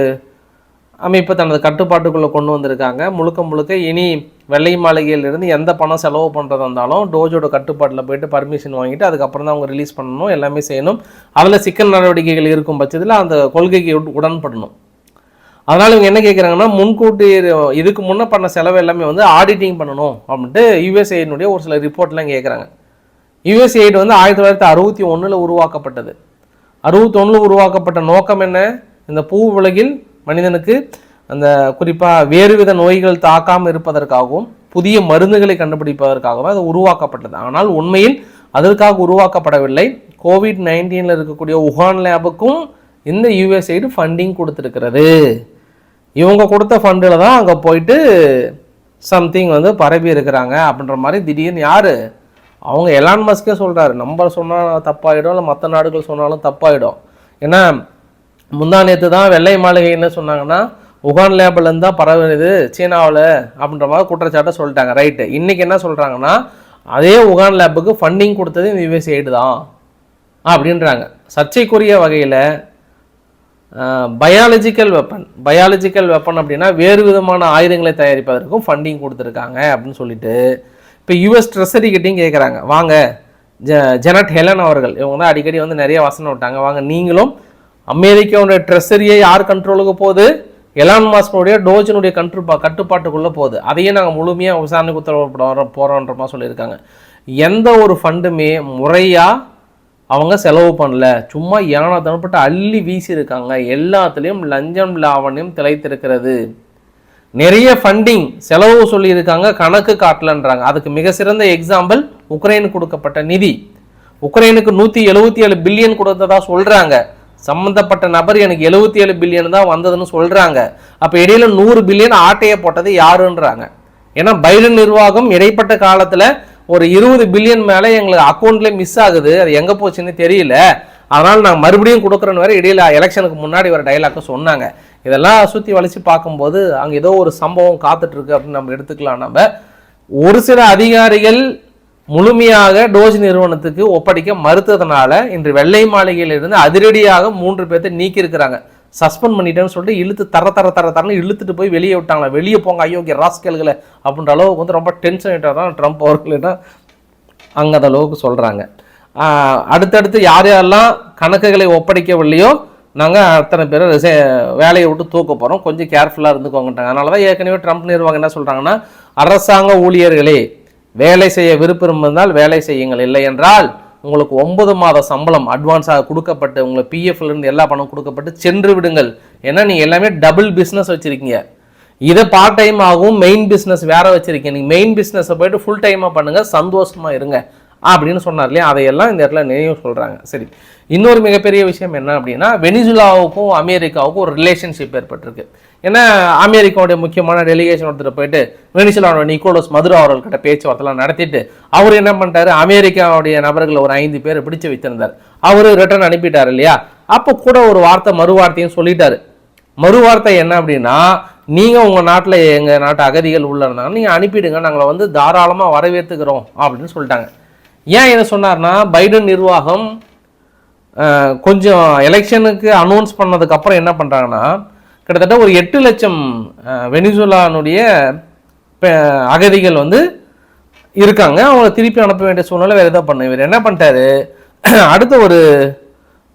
அமைப்பை தனது கட்டுப்பாட்டுக்குள்ளே கொண்டு வந்திருக்காங்க. முழுக்க முழுக்க இனி வெள்ளை மாளிகையிலிருந்து எந்த பணம் செலவு பண்ணுறதா இருந்தாலும் டோஜோட கட்டுப்பாட்டில் போயிட்டு பர்மிஷன் வாங்கிட்டு அதுக்கப்புறம் தான் அவங்க ரிலீஸ் பண்ணணும் எல்லாமே செய்யணும். அதில் சிக்கல் நடவடிக்கைகள் இருக்கும் பட்சத்தில் அந்த கொள்கைக்கு உடன்படணும். அதனால் இவங்க என்ன கேட்குறாங்கன்னா முன்கூட்டி இதுக்கு முன்னே பண்ண செலவு எல்லாமே வந்து ஆடிட்டிங் பண்ணணும் அப்படின்ட்டு யுஎஸ்ஏனுடைய ஒரு சில ரிப்போர்ட்லாம் கேட்குறாங்க யுஎஸ்ஏடு வந்து ஆயிரத்தி தொள்ளாயிரத்தி அறுபத்தி ஒன்றில் உருவாக்கப்பட்டது. அறுபத்தொன்னில் உருவாக்கப்பட்ட நோக்கம் என்ன? இந்த பூ உலகில் மனிதனுக்கு அந்த குறிப்பாக வேறுவித நோய்கள் தாக்காமல் இருப்பதற்காகவும் புதிய மருந்துகளை கண்டுபிடிப்பதற்காகவும் அது உருவாக்கப்பட்டது. ஆனால் உண்மையில் அதற்காக உருவாக்கப்படவில்லை. கோவிட் நைன்டீனில் இருக்கக்கூடிய உஹான் லேபுக்கும் இந்த யூஎஸ்ஐடு ஃபண்டிங் கொடுத்துருக்கிறது. இவங்க கொடுத்த ஃபண்டில் தான் அங்கே போயிட்டு சம்திங் வந்து பரவி இருக்கிறாங்க அப்படின்ற மாதிரி திடீர்னு யார்? அவங்க எலான் மஸ்கே சொல்கிறாரு நம்ம சொன்னால் தப்பாயிடும் இல்லை மற்ற நாடுகள் சொன்னாலும் தப்பாயிடும். ஏன்னா முந்தா நேற்று தான் வெள்ளை மாளிகை என்ன சொன்னாங்கன்னா உகான் லேபிலேருந்து தான் பரவுது சீனாவில் அப்படின்ற மாதிரி குற்றச்சாட்டை சொல்லிட்டாங்க. ரைட்டு. இன்றைக்கி என்ன சொல்கிறாங்கன்னா அதே உகான் லேபுக்கு ஃபண்டிங் கொடுத்தது இந்த யுஎஸ்ஏடு தான் அப்படின்றாங்க. சர்ச்சைக்குரிய வகையில் பயாலஜிக்கல் வெப்பன் பயாலஜிக்கல் வெப்பன் அப்படின்னா வேறு விதமான ஆயுதங்களை தயாரிப்பதற்கும் ஃபண்டிங் கொடுத்துருக்காங்க அப்படின்னு சொல்லிட்டு இப்போ யுஎஸ் ட்ரெஸரி கிட்டேயும் கேட்குறாங்க வாங்க ஜ ஜெனட் ஹெலன் அவர்கள் இவங்க தான் அடிக்கடி வந்து நிறைய வசனம் விட்டாங்க. வாங்க நீங்களும் அமெரிக்காவோட ட்ரெஸரியை யார் கண்ட்ரோலுக்கு போகுது? எலான் மாஸ்கனுடைய டோஜனுடைய கட்டுப்பா கட்டுப்பாட்டுக்குள்ளே போகுது. அதையே நாங்கள் முழுமையாக விசாரணைக்கு உத்தரவு போகிறோன்ற மாதிரி சொல்லியிருக்காங்க. எந்த ஒரு ஃபண்டுமே முறையாக அவங்க செலவு பண்ணல. சும்மா ஏனா தனப்பட்டு அள்ளி வீசியிருக்காங்க. எல்லாத்துலேயும் லஞ்சம் லாவண்யம் திளைத்திருக்கிறது. நிறைய ஃபண்டிங் செலவு சொல்லியிருக்காங்க. கணக்கு காட்டலன்றாங்க. அதுக்கு மிக சிறந்த எக்ஸாம்பிள் உக்ரைனுக்கு கொடுக்கப்பட்ட நிதி. உக்ரைனுக்கு நூற்றி எழுபத்தி ஏழு பில்லியன் கொடுத்ததா சொல்கிறாங்க சம்மந்தப்பட்ட நபர் எனக்கு எழுபத்தி ஏழு பில்லியன் தான் வந்ததுன்னு சொல்கிறாங்க அப்போ இடையில நூறு பில்லியன் ஆட்டையை போட்டது யாருன்றாங்க. ஏன்னா பைடன் நிர்வாகம் இடைப்பட்ட காலத்தில் ஒரு இருபது பில்லியன் மேலே எங்களுக்கு அக்கௌண்ட்லேயே மிஸ் ஆகுது. அது எங்கே போச்சுன்னு தெரியல. அதனால் நாங்கள் மறுபடியும் கொடுக்குறேன்னு வேறு இடையில எலெக்ஷனுக்கு முன்னாடி ஒரு டைலாக்கை சொன்னாங்க. இதெல்லாம் சுற்றி வளைச்சி பார்க்கும்போது அங்கே ஏதோ ஒரு சம்பவம் காத்துட்ருக்கு அப்படின்னு நம்ம எடுத்துக்கலாம். நம்ம ஒரு சில அதிகாரிகள் முழுமையாக டோஜ் நிறுவனத்துக்கு ஒப்படைக்க மறுத்ததுனால இன்று வெள்ளை மாளிகையில் இருந்து அதிரடியாக மூன்று பேர்த்தை நீக்கியிருக்கிறாங்க. சஸ்பெண்ட் பண்ணிட்டேன்னு சொல்லிட்டு இழுத்து தர தர தர தரன்னு இழுத்துட்டு போய் வெளியே விட்டாங்களா? வெளியே போங்க ஐயோக்கிய ராஸ்கல்களை அப்படின்ற அளவுக்கு வந்து ரொம்ப டென்ஷன் ஆகிட்டா தான் ட்ரம்ப் அவர்கள்னா அங்கே அந்த அளவுக்கு சொல்கிறாங்க அடுத்தடுத்து யார் யாரெல்லாம் கணக்குகளை ஒப்படைக்கவில்லையோ நாங்கள் அத்தனை பேரை ரிசை வேலையை விட்டு தூக்க போகிறோம் கொஞ்சம் கேர்ஃபுல்லாக இருந்துக்கோங்கட்டாங்க அதனால தான் ஏற்கனவே ட்ரம்ப் நிர்வாகம் என்ன சொல்கிறாங்கன்னா அரசாங்க ஊழியர்களே வேலை செய்ய விருப்பம் இருந்தால் வேலை செய்யுங்கள். இல்லை என்றால் உங்களுக்கு ஒன்பது மாத சம்பளம் அட்வான்ஸாக கொடுக்கப்பட்டு உங்களுக்கு பிஎஃப்லேருந்து எல்லா பணம் கொடுக்கப்பட்டு சென்று விடுங்கள். ஏன்னா நீங்கள் எல்லாமே டபுள் பிஸ்னஸ் வச்சுருக்கீங்க. இதை பார்ட் டைம் ஆகும் மெயின் பிஸ்னஸ் வேற வச்சுருக்கீங்க. நீங்கள் மெயின் பிஸ்னஸை போயிட்டு ஃபுல் டைமாக பண்ணுங்கள் சந்தோஷமாக இருங்க. அப்படின்னு சொன்னார் இல்லையா? அதையெல்லாம் இந்த இடத்துல நினைவு சொல்கிறாங்க சரி. இன்னொரு மிகப்பெரிய விஷயம் என்ன அப்படின்னா வெனிசுலாவுக்கும் அமெரிக்காவுக்கும் ஒரு ரிலேஷன்ஷிப் ஏற்பட்டிருக்கு. ஏன்னா அமெரிக்காவுடைய முக்கியமான டெலிகேஷன் ஒருத்தர் போயிட்டு வெனிசுலாவோட நிக்கோலஸ் மதுரா அவர்கள்கிட்ட பேச்சுவார்த்தைலாம் நடத்திட்டு அவர் என்ன பண்ணிட்டாரு? அமெரிக்காவுடைய நபர்கள் ஒரு ஐந்து பேர் பிடிச்சு வைத்திருந்தார். அவர் ரிட்டர்ன் அனுப்பிட்டார் இல்லையா? அப்போ கூட ஒரு வார்த்தை மறுவார்த்தையும் சொல்லிட்டாரு. மறுவார்த்தை என்ன அப்படின்னா நீங்கள் உங்கள் நாட்டில் எங்கள் நாட்டு அகதிகள் உள்ள இருந்தாங்க நீங்கள் அனுப்பிடுங்க நாங்களை வந்து தாராளமாக வரவேற்றுக்கிறோம் அப்படின்னு சொல்லிட்டாங்க. ஏன் இதை சொன்னார்னா பைடன் நிர்வாகம் கொஞ்சம் எலெக்ஷனுக்கு அனௌன்ஸ் பண்ணதுக்கப்புறம் என்ன பண்ணுறாங்கன்னா கிட்டத்தட்ட ஒரு எட்டு லட்சம் வெனிசுலானுடைய அகதிகள் வந்து இருக்காங்க. அவங்கள திருப்பி அனுப்ப வேண்டிய சூழ்நிலை வேறு எதாவது பண்ண இவர் என்ன பண்ணிட்டாரு? அடுத்த ஒரு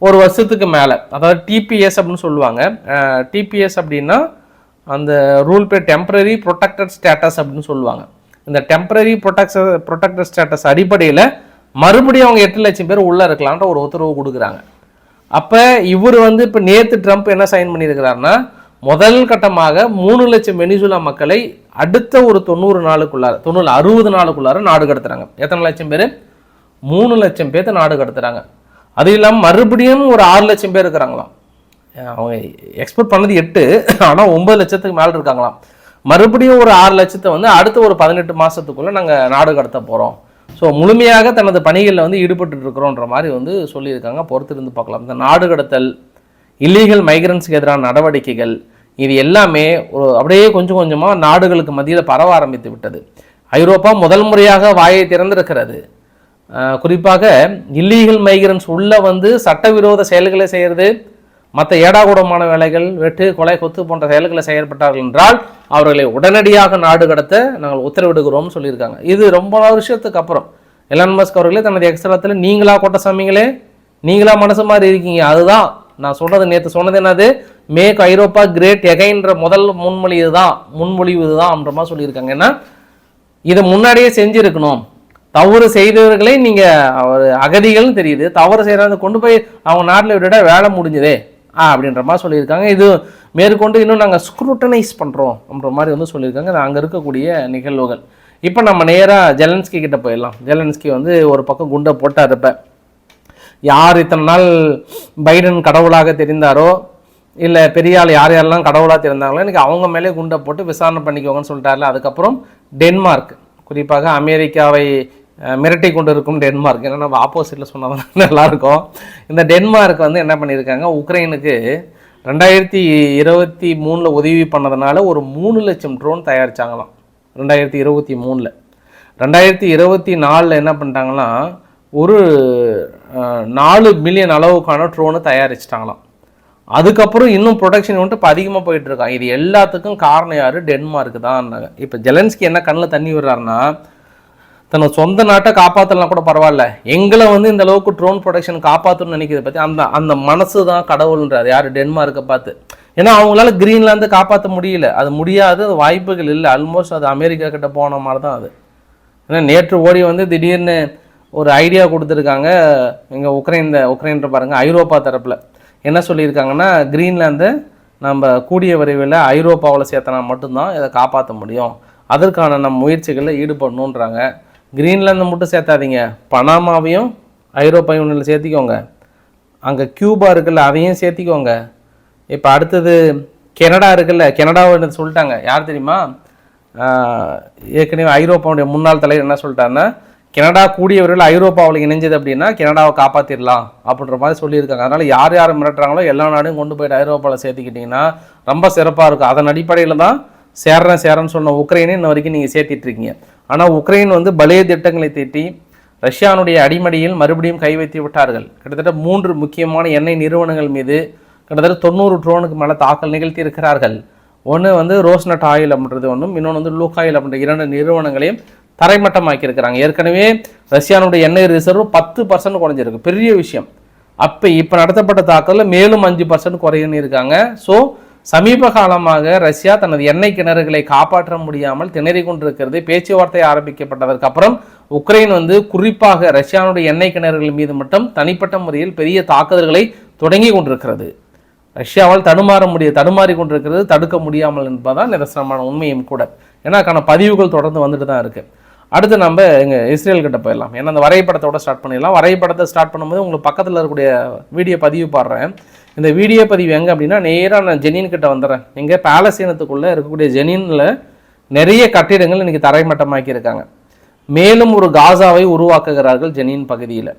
ஒரு வருஷத்துக்கு மேலே அதாவது டிபிஎஸ் அப்படின்னு சொல்லுவாங்க. டிபிஎஸ் அப்படின்னா அந்த ரூல் பே டெம்பரரி ப்ரொடெக்டட் ஸ்டேட்டஸ் அப்படின்னு சொல்லுவாங்க. இந்த டெம்பரரி ப்ரொடெக்ட் ப்ரொடெக்டட் ஸ்டேட்டஸ் அடிப்படையில் மறுபடியும் அவங்க எட்டு லட்சம் பேர் உள்ளே இருக்கலான்ற ஒரு உத்தரவு கொடுக்குறாங்க. அப்போ இவர் வந்து இப்போ நேற்று ட்ரம்ப் என்ன சைன் பண்ணியிருக்கிறாருன்னா முதல் கட்டமாக மூணு லட்சம் வெனிசுலா மக்களை அடுத்த ஒரு தொண்ணூறு நாளுக்குள்ளார தொண்ணூறு அறுபது நாளுக்குள்ளார நாடு கடத்துறாங்க. எத்தனை லட்சம் பேர்? மூணு லட்சம் பேர்த்த நாடு கடத்துறாங்க. அது இல்லாமல் மறுபடியும் ஒரு ஆறு லட்சம் பேர் இருக்கிறாங்களாம். அவங்க எக்ஸ்போர்ட் பண்ணது எட்டு ஆனால் ஒம்பது லட்சத்துக்கு மேலே இருக்காங்களாம். மறுபடியும் ஒரு ஆறு லட்சத்தை வந்து அடுத்த ஒரு பதினெட்டு மாதத்துக்குள்ளே நாங்கள் நாடு கடத்த போகிறோம் ஸோ முழுமையாக தனது பணிகளில் வந்து ஈடுபட்டு இருக்கிறோன்ற மாதிரி வந்து சொல்லியிருக்காங்க. பொறுத்திருந்து பார்க்கலாம். இந்த நாடு கடத்தல் இல்லீகல் மைக்ரன்ஸுக்கு எதிரான நடவடிக்கைகள் இது எல்லாமே ஒரு அப்படியே கொஞ்சம் கொஞ்சமாக நாடுகளுக்கு மத்தியில் பரவ ஆரம்பித்து விட்டது. ஐரோப்பா முதல் முறையாக வாயை திறந்திருக்கிறது. குறிப்பாக இல்லீகல் மைக்ரன்ஸ் உள்ளே வந்து சட்டவிரோத செயல்களை செய்கிறது மற்ற ஏடாகூடமான வேலைகள் வெட்டு கொலை கொத்து போன்ற செயல்களை செயல்பட்டார்கள் என்றால் அவர்களை உடனடியாக நாடு கடத்த நாங்கள் உத்தரவிடுகிறோம்னு சொல்லியிருக்காங்க. இது ரொம்ப வருஷத்துக்கு அப்புறம். எலான் மஸ்க் அவர்களே தனது எக்ஸ்தலத்தில் நீங்களா கொட்ட சாமிங்களே? நீங்களா மனசு மாதிரி இருக்கீங்க? அதுதான் நான் சொன்னது நேற்று சொன்னது என்னது? மேக் ஐரோப்பா கிரேட் எகைன்ற முதல் முன்மொழி இதுதான். முன்மொழிவு இதுதான் அப்படின்ற மாதிரி சொல்லியிருக்காங்க. ஏன்னா இதை முன்னாடியே செஞ்சுருக்கணும். தவறு செய்தவர்களே நீங்கள் அவர் அகதிகள்னு தெரியுது. தவறு செய்கிறத கொண்டு போய் அவங்க நாட்டில் விட வேலை முடிஞ்சதே. ஆ அப்படின்ற மாதிரி சொல்லியிருக்காங்க. இது மேற்கொண்டு இன்னும் நாங்கள் ஸ்க்ரூட்டனைஸ் பண்ணுறோம் அப்படின்ற மாதிரி வந்து சொல்லியிருக்காங்க. இது அங்கே இருக்கக்கூடிய நிகழ்வுகள். இப்போ நம்ம நேராக ஜெலன்ஸ்கி கிட்ட போயிடலாம். ஜெலன்ஸ்கி வந்து ஒரு பக்கம் குண்டை போட்டார் இருப்பேன் யார் இத்தனை நாள் பைடன் கடவுளாக தெரிந்தாரோ இல்லை பெரிய ஆள் யார் யாரெல்லாம் கடவுளாக தெரிந்தாங்களோ இன்னைக்கு அவங்க மேலே குண்டை போட்டு விசாரணை பண்ணிக்கோங்கன்னு சொல்லிட்டார்ல அதுக்கப்புறம் டென்மார்க். குறிப்பாக அமெரிக்காவை மிரட்டி கொண்டு இருக்கும் டென்மார்க். ஏன்னா நம்ம ஆப்போசிட்டில் சொன்னதான் நல்லாயிருக்கும் இந்த டென்மார்க் வந்து என்ன பண்ணியிருக்காங்க உக்ரைனுக்கு ரெண்டாயிரத்தி இருபத்தி மூணில் உதவி பண்ணதுனால ஒரு மூணு லட்சம் ட்ரோன் தயாரிச்சாங்களாம். ரெண்டாயிரத்தி இருபத்தி மூணில். ரெண்டாயிரத்தி இருபத்தி நாலில் என்ன பண்ணிட்டாங்கன்னா ஒரு நாலு மில்லியன் அளவுக்கான ட்ரோனை தயாரிச்சிட்டாங்களாம். அதுக்கப்புறம் இன்னும் ப்ரொடக்ஷன் வந்துட்டு இப்போ அதிகமாக போயிட்டு இருக்கான். இது எல்லாத்துக்கும் காரணம் யார்? டென்மார்க் தான் இப்போ ஜெலன்ஸ்கி என்ன கண்ணில் தண்ணி விடுறாருன்னா தன்னோட சொந்த நாட்டை காப்பாற்றலாம் கூட பரவாயில்ல. எங்களை வந்து இந்த அளவுக்கு ட்ரோன் ப்ரொடக்ஷன் காப்பாற்றணும்னு நினைக்கிறத பற்றி அந்த அந்த மனசு தான் கடவுள்ன்றார். யார்? டென்மார்க்கை பார்த்து. ஏன்னா அவங்களால கிரீன்லாந்து காப்பாற்ற முடியல. அது முடியாது அது வாய்ப்புகள் இல்லை. ஆல்மோஸ்ட் அது அமெரிக்கா கிட்ட போன மாதிரி தான் அது. ஏன்னா நேற்று ஓடி வந்து திடீர்னு ஒரு ஐடியா கொடுத்துருக்காங்க. இங்கே உக்ரைன் உக்ரைன்ற பாருங்கள் ஐரோப்பா தரப்பில். என்ன சொல்லியிருக்காங்கன்னா கிரீன்லாந்தை நம்ம கூடிய விரைவில் ஐரோப்பாவில் சேர்த்தனா மட்டும்தான் இதை காப்பாற்ற முடியும். அதற்கான நம்ம முயற்சிகளில் ஈடுபடணுன்றாங்க. கிரீன்லாந்து மட்டும் சேர்த்தாதீங்க. பனாமாவையும் ஐரோப்பா யூனியனில் சேர்த்திக்கோங்க. அங்கே கியூபா இருக்குல்ல அதையும் சேர்த்திக்கோங்க. இப்போ அடுத்தது கெனடா இருக்குல்ல கெனடாவை சொல்லிட்டாங்க. யார் தெரியுமா? ஏற்கனவே ஐரோப்பாவுடைய முன்னாள் தலைவர் என்ன சொல்லிட்டாருன்னா கனடா கூடிய விரைவில் ஐரோப்பாவில் இணைஞ்சது அப்படின்னா கனடாவை காப்பாற்றிடலாம் அப்படின்ற மாதிரி சொல்லியிருக்காங்க. அதனால் யார் யார் மிரட்டுறாங்களோ எல்லா நாடும் கொண்டு போயிட்டு ஐரோப்பாவில் சேர்த்துக்கிட்டிங்கன்னா ரொம்ப சிறப்பாக இருக்கும். அதன் அடிப்படையில் தான் சேர்றேன் சேர்றேன்னு சொன்ன உக்ரைனை இன்ன வரைக்கும் நீங்கள் சேர்த்திட்ருக்கீங்க ஆனால் உக்ரைன் வந்து பலே திட்டங்களை தீட்டி ரஷ்யானுடைய அடிமடியில் மறுபடியும் கை வைத்து விட்டார்கள். கிட்டத்தட்ட மூன்று முக்கியமான எண்ணெய் நிறுவனங்கள் மீது கிட்டத்தட்ட தொண்ணூறு ட்ரோனுக்கு மேலே தாக்கல் நிகழ்த்தி இருக்கிறார்கள் ஒன்று வந்து ரோஸ்னட் ஆயில் அப்படின்றது ஒன்றும் இன்னொன்று வந்து லூக் ஆயில் அப்படின்ற இரண்டு நிறுவனங்களையும் தரைமட்டமாக்கியிருக்கிறாங்க. ஏற்கனவே ரஷ்யானுடைய எண்ணெய் ரிசர்வ் பத்து பர்சன்ட் குறைஞ்சிருக்கு. பெரிய விஷயம். அப்போ இப்போ நடத்தப்பட்ட தாக்குதலில் மேலும் அஞ்சு பர்சன்ட் குறையுன்னு இருக்காங்க ஸோ சமீப காலமாக ரஷ்யா தனது எண்ணெய் கிணறுகளை காப்பாற்ற முடியாமல் திணறிக் கொண்டிருக்கிறது. பேச்சுவார்த்தை ஆரம்பிக்கப்பட்டதற்கு அப்புறம் உக்ரைன் வந்து குறிப்பாக ரஷ்யானுடைய எண்ணெய் கிணறுகள் மீது மட்டும் தனிப்பட்ட முறையில் பெரிய தாக்குதல்களை தொடங்கி கொண்டிருக்கிறது. ரஷ்யாவால் தடுமாற முடிய தடுமாறி கொண்டிருக்கிறது. தடுக்க முடியாமல் என்பதுதான் நிதர்சனமான உண்மையும் கூட. ஏன்னா பதிவுகள் தொடர்ந்து வந்துட்டு தான் இருக்குது அடுத்து நம்ம இங்கே இஸ்ரேல் கிட்ட போயிடலாம். ஏன்னா அந்த வரைபடத்தோட ஸ்டார்ட் பண்ணிடலாம். வரைபடத்தை ஸ்டார்ட் பண்ணும்போது உங்களுக்கு பக்கத்தில் இருக்கக்கூடிய வீடியோ பதிவு பாடுறேன். இந்த வீடியோ பதிவு எங்கே அப்படின்னா நேராக நான் ஜெனின் கிட்ட வந்துடுறேன். இங்கே பேலஸ்தீனத்துக்குள்ளே இருக்கக்கூடிய ஜெனினில் நிறைய கட்டிடங்கள் இன்றைக்கி தரைமட்டமாக்கி இருக்காங்க. மேலும் ஒரு காசாவை உருவாக்குகிறார்கள் ஜெனின் பகுதியில்.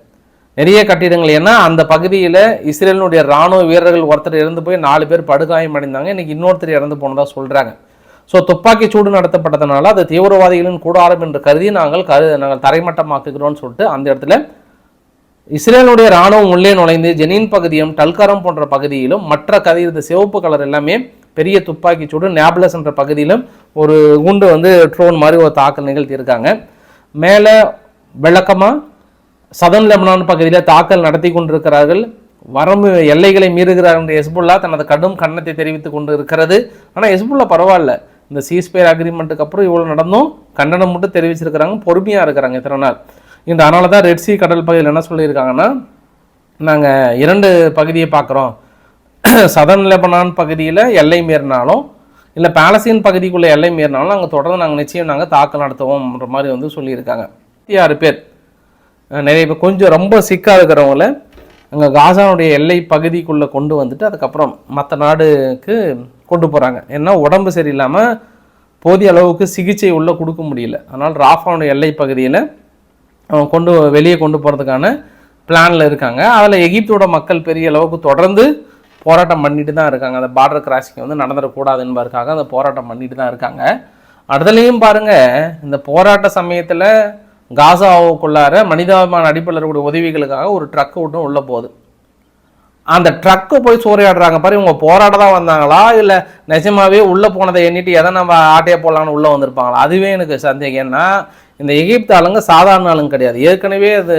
நிறைய கட்டிடங்கள் ஏன்னா அந்த பகுதியில் இஸ்ரேலினுடைய ராணுவ வீரர்கள் ஒருத்தர் இறந்து போய் நாலு பேர் படுகாயம் அடைந்தாங்க இன்றைக்கி இன்னொருத்தர் இறந்து போனதாக சொல்கிறாங்க ஸோ துப்பாக்கி சூடு நடத்தப்பட்டதுனால அது தீவிரவாதிகளின் கூடாரம் என்று கருதி நாங்கள் கரு நாங்கள் தரைமட்டமாக்குகிறோம்னு சொல்லிட்டு அந்த இடத்துல இஸ்ரேலுடைய ராணுவம் உள்ளே நுழைந்து ஜெனின் பகுதியும் டல்கரம் போன்ற பகுதியிலும் மற்ற கதை இந்த சிவப்பு கலர் எல்லாமே பெரிய துப்பாக்கி சூடு நேப்லஸ் என்ற பகுதியிலும் ஒரு குண்டு வந்து ட்ரோன் மாதிரி ஒரு தாக்கல் நிகழ்த்தியிருக்காங்க. மேலே விளக்கமாக சதன் லெபனான் பகுதியில் தாக்கல் நடத்தி கொண்டிருக்கிறார்கள். வரம்பு எல்லைகளை மீறுகிறார் என்ற எஸ்புல்லா தனது கடும் கண்ணத்தை தெரிவித்துக் கொண்டு இருக்கிறது. ஆனால் எஸ்புல்லா பரவாயில்ல. இந்த சீஸ்பயர் அக்ரிமெண்ட்டுக்கு அப்புறம் இவ்வளோ நடந்தும் கண்டனம் மட்டும் தெரிவிச்சிருக்கிறாங்க பொறுமையாக இருக்கிறாங்க இத்தனை நாள். இந்த அதனால தான் ரெட் சி கடல் பகுதியில் என்ன சொல்லியிருக்காங்கன்னா நாங்கள் இரண்டு பகுதியை பார்க்குறோம். சதன் லெபனான் பகுதியில் எல்லை மீறினாலும் இல்லை பேலஸ்தீன் பகுதிக்குள்ளே எல்லை மீறினாலும் நாங்கள் தொடர்ந்து நாங்கள் நிச்சயம் நாங்கள் தாக்கு நடத்துவோம்ன்ற மாதிரி வந்து சொல்லியிருக்காங்க. ஆறு பேர். நிறைய பேர். கொஞ்சம் ரொம்ப சிக்காக இருக்கிறவங்கள அங்கே காசானுடைய எல்லை பகுதிக்குள்ளே கொண்டு வந்துட்டு அதுக்கப்புறம் மற்ற நாடுக்கு கொண்டு போகிறாங்க ஏன்னா உடம்பு சரியில்லாமல் போதிய அளவுக்கு சிகிச்சை உள்ளே கொடுக்க முடியல. அதனால் ராஃபானுடைய எல்லை பகுதியில் அவங்க கொண்டு வெளியே கொண்டு போகிறதுக்கான பிளானில் இருக்காங்க. அதில் எகிப்தோட மக்கள் பெரிய அளவுக்கு தொடர்ந்து போராட்டம் பண்ணிட்டு தான் இருக்காங்க. அந்த பார்டர் கிராசிங் வந்து நடந்துடக்கூடாது என்பதற்காக அந்த போராட்டம் பண்ணிட்டு தான் இருக்காங்க. அடுத்தலையும் பாருங்கள் இந்த போராட்ட சமயத்தில் காசாவுக்குள்ளார மனிதாபிமான அடிப்படையில் இருக்கக்கூடிய உதவிகளுக்காக ஒரு ட்ரக் விட்டும் உள்ளே போகுது. அந்த ட்ரக்கு போய் சூறையாடுறாங்க பாரு இவங்க போராட தான் வந்தாங்களா? இல்லை நிஜமாவே உள்ளே போனதை எண்ணிட்டு எதை நம்ம ஆட்டையை போடலாம்னு உள்ளே வந்திருப்பாங்களா? அதுவே எனக்கு சந்தேகம். ஏன்னா இந்த எகிப்து ஆளுங்க சாதாரண ஆளுங்க கிடையாது. ஏற்கனவே அது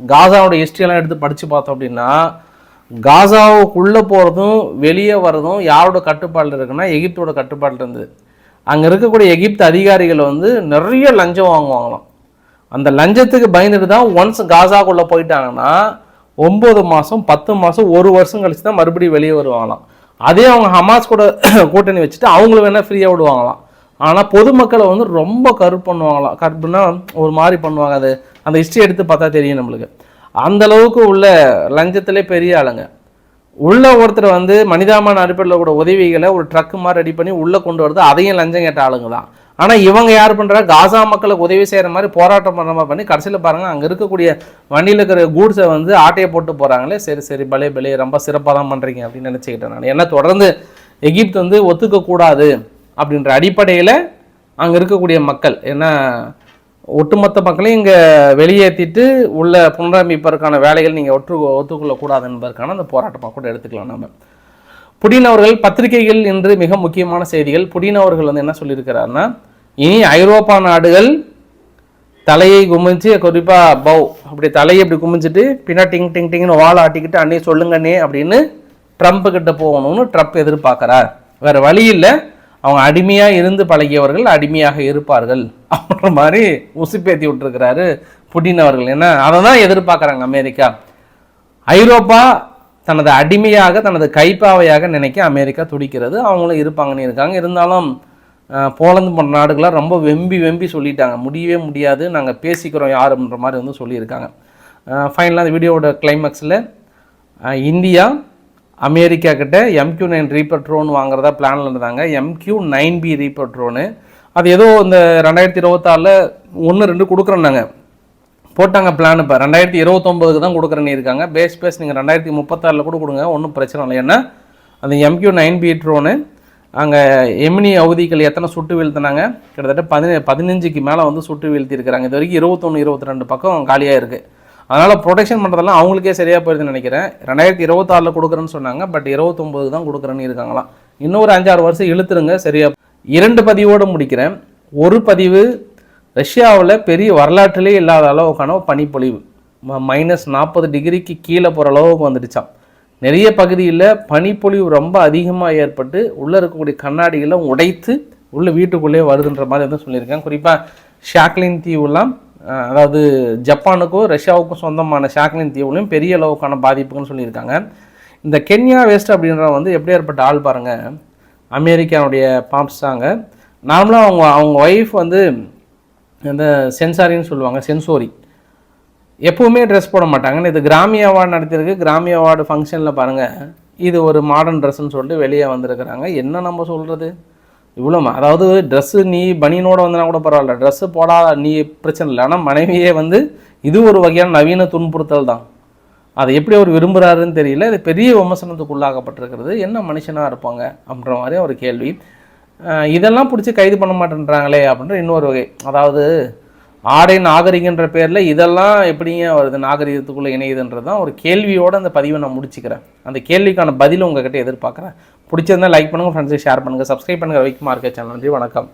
காசாவோட ஹிஸ்ட்ரியெல்லாம் எடுத்து படித்து பார்த்தோம் அப்படின்னா காசாவுக்குள்ளே போகிறதும் வெளியே வர்றதும் யாரோட கட்டுப்பாட்டில் இருக்குன்னா எகிப்தோட கட்டுப்பாட்டில் இருந்தது. அங்கே இருக்கக்கூடிய எகிப்து அதிகாரிகள் வந்து நிறைய லஞ்சம் வாங்குவாங்களாம். அந்த லஞ்சத்துக்கு பயந்துட்டு தான் ஒன்ஸ் காசாக்குள்ளே போயிட்டாங்கன்னா ஒம்பது மாதம் பத்து மாதம் ஒரு வருஷம் கழிச்சு தான் மறுபடியும் வெளியே வருவாங்களாம். அதே அவங்க ஹமாஸ் கூட கூட்டணி வச்சுட்டு அவங்கள வேணால் ஃப்ரீயாக விடுவாங்களாம். ஆனால் பொதுமக்களை வந்து ரொம்ப கருப்பு பண்ணுவாங்களாம். கருப்புனால் ஒரு மாதிரி பண்ணுவாங்க. அது அந்த ஹிஸ்ட்ரி எடுத்து பார்த்தா தெரியும் நம்மளுக்கு. அந்த அளவுக்கு உள்ள லஞ்சத்திலே பெரிய ஆளுங்க. உள்ள ஒருத்தர் வந்து மனிதாமான அடிப்படையில் கூட உதவிகளை ஒரு ட்ரக்கு மாதிரி ரெடி பண்ணி உள்ளே கொண்டு வரது அதையும் லஞ்சம் கேட்ட ஆளுங்க தான். ஆனால் இவங்க யார் பண்ணுறா காசா மக்களுக்கு உதவி செய்கிற மாதிரி போராட்டம் பண்ணுற மாதிரி பண்ணி கடைசியில் பாருங்கள் அங்கே இருக்கக்கூடிய வண்டியில் இருக்கிற கூட்ஸை வந்து ஆட்டையை போட்டு போகிறாங்களே சரி சரி பலே பலே ரொம்ப சிறப்பாக தான் பண்ணுறீங்க அப்படின்னு நினச்சிக்கிட்டேன் நான். ஏன்னா தொடர்ந்து எகிப்து வந்து ஒத்துக்கக்கூடாது அப்படின்ற அடிப்படையில் அங்கே இருக்கக்கூடிய மக்கள் ஏன்னா ஒட்டுமொத்த மக்களையும் இங்கே வெளியேற்றிட்டு உள்ள புனரமைப்பதற்கான வேலைகள் நீங்கள் ஒற்று ஒத்துக்கொள்ளக்கூடாது என்பதற்கான அந்த போராட்டமாக கூட எடுத்துக்கலாம் நம்ம புடின் அவர்கள் பத்திரிகைகள் என்று மிக முக்கியமான செய்திகள். புடின் அவர்கள் வந்து என்ன சொல்லியிருக்கிறாருன்னா இனி ஐரோப்பா நாடுகள் தலையை குமிஞ்சு குறிப்பாக பவ் அப்படி தலையை இப்படி குமிஞ்சிட்டு பின்னா டிங் டிங் டிங்னு வாழை ஆட்டிக்கிட்டு அண்ணே சொல்லுங்கண்ணே அப்படின்னு ட்ரம்ப் கிட்ட போகணும்னு ட்ரம்ப் எதிர்பார்க்குறார். வேறு வழி இல்லை. அவங்க அடிமையாக இருந்து பழகியவர்கள் அடிமையாக இருப்பார்கள். அப்படின்ற மாதிரி உசுப்பேத்தி விட்டுருக்கிறாரு புடின் அவர்கள் என்ன? அதை தான் எதிர்பார்க்குறாங்க அமெரிக்கா. ஐரோப்பா தனது அடிமையாக தனது கைப்பாவையாக நினைக்க அமெரிக்கா துடிக்கிறது. அவங்களும் இருப்பாங்கன்னு இருக்காங்க. இருந்தாலும் போலந்து போன்ற நாடுகளாக ரொம்ப வெம்பி வெம்பி சொல்லிட்டாங்க. முடியவே முடியாது. நாங்கள் பேசிக்கிறோம் யாருன்ற மாதிரி வந்து சொல்லியிருக்காங்க. ஃபைனலாக அந்த வீடியோவோட கிளைமேக்ஸில் இந்தியா அமெரிக்கா கிட்ட எம்கியூ நைன் ரீப்பர் ட்ரோன் வாங்குறதா பிளானில் இருந்தாங்க. MQ nine B reaper drone அது ஏதோ இந்த ரெண்டாயிரத்தி இருபத்தாறில் ஒன்று ரெண்டு கொடுக்குறோன்னாங்க போட்டாங்க பிளான் இப்போ. ரெண்டாயிரத்தி இருபத்தொம்போதுக்கு தான் கொடுக்குறேன்னு இருக்காங்க. பேஸ் பேஸ் நீங்கள் ரெண்டாயிரத்தி முப்பத்தாறில் கூட கொடுங்க. ஒன்றும் பிரச்சனை இல்லை. ஏன்னா அந்த M Q nine B drone அங்கே எமினி அவதிகள் எத்தனை சுட்டு வீழ்த்தினாங்க? கிட்டத்தட்ட பதினே பதினஞ்சுக்கு மேலே வந்து சுட்டு வீழ்த்திருக்கிறாங்க இது வரைக்கும் இருபத்தொன்று இருபத்தி ரெண்டு பக்கம் காலியாக இருக்குது அதனால் ப்ரொடெக்ஷன் பண்ணுறதெல்லாம் அவங்களுக்கே சரியாக போயிருதுன்னு நினைக்கிறேன். ரெண்டாயிரத்தி இருபத்தாறில் கொடுக்குறேன்னு சொன்னாங்க. பட் இருபத்தொம்போது தான் கொடுக்குறேன்னு இருக்காங்களாம். இன்னும் ஒரு அஞ்சாறு வருஷம் இழுத்துருங்க. சரியா? இரண்டு பதிவோடு முடிக்கிறேன். ஒரு பதிவு ரஷ்யாவில் பெரிய வரலாற்றிலே இல்லாத அளவுக்கான பனிப்பொழிவு. மைனஸ் நாற்பது டிகிரிக்கு கீழே போகிற அளவுக்கு வந்துடுச்சான் நிறைய பகுதியில் பனிப்பொழிவு ரொம்ப அதிகமாக ஏற்பட்டு உள்ளே இருக்கக்கூடிய கண்ணாடிகளை உடைத்து உள்ள வீட்டுக்குள்ளே வருதுன்ற மாதிரி வந்து சொல்லியிருக்கேன் குறிப்பாக ஷாக்லின் தீவுலாம் அதாவது ஜப்பானுக்கும் ரஷ்யாவுக்கும் சொந்தமான ஷாக்லின் தீவுலையும் பெரிய அளவுக்கான பாதிப்புகள்னு சொல்லியிருக்காங்க. இந்த கென்யா வேஸ்ட் அப்படின்ற வந்து எப்படி ஏற்பட்ட ஆள் பாருங்கள் அமெரிக்காவுடைய பாம்ஸ்டாங்க நார்மலாக அவங்க அவங்க ஒய்ஃப் வந்து இந்த சென்சாரின்னு சொல்லுவாங்க சென்சோரி. எப்பவுமே ட்ரெஸ் போட மாட்டாங்கன்னு இது கிராமிய அவார்டு நடத்தியிருக்கு. கிராமிய அவார்டு ஃபங்க்ஷனில் பாருங்கள் இது ஒரு மாடர்ன் ட்ரெஸ்ஸுன்னு சொல்லிட்டு வெளியே வந்திருக்கிறாங்க. என்ன நம்ம சொல்கிறது இவ்வளோ அதாவது ட்ரெஸ்ஸு நீ பனியனோட வந்தனா கூட பரவாயில்ல. ட்ரெஸ்ஸு போடாத நீ பிரச்சனை இல்லை. ஆனால் மனைவியே வந்து இது ஒரு வகையான நவீன துன்புறுத்தல் தான். அதை எப்படி அவர் விரும்புகிறாருன்னு தெரியல. இது பெரிய விமர்சனத்துக்கு உள்ளாகப்பட்டிருக்கிறது என்ன மனுஷனாக இருப்பாங்க அப்படின்ற மாதிரி ஒரு கேள்வி. இதெல்லாம் பிடிச்சி கைது பண்ண மாட்டேன்றாங்களே அப்படின்ற இன்னொரு வகை. அதாவது ஆடை நாகரிகன்ற பேரில் இதெல்லாம் எப்படிங்க வருது நாகரிகத்துக்குள்ளே இணையுதுன்றது தான் ஒரு கேள்வியோட அந்த பதிவை நான் முடிச்சுக்கிறேன். அந்த கேள்விக்கான பதில் உங்ககிட்ட எதிர்பார்க்குறேன். பிடிச்சிருந்தால் லைக் பண்ணுங்கள் ஃப்ரெண்ட்ஸுக்கு ஷேர் பண்ணுங்கள் சப்ஸ்கிரைப் பண்ணுங்கள் வைக்குமா இருக்க சேனல் நன்றி வணக்கம்.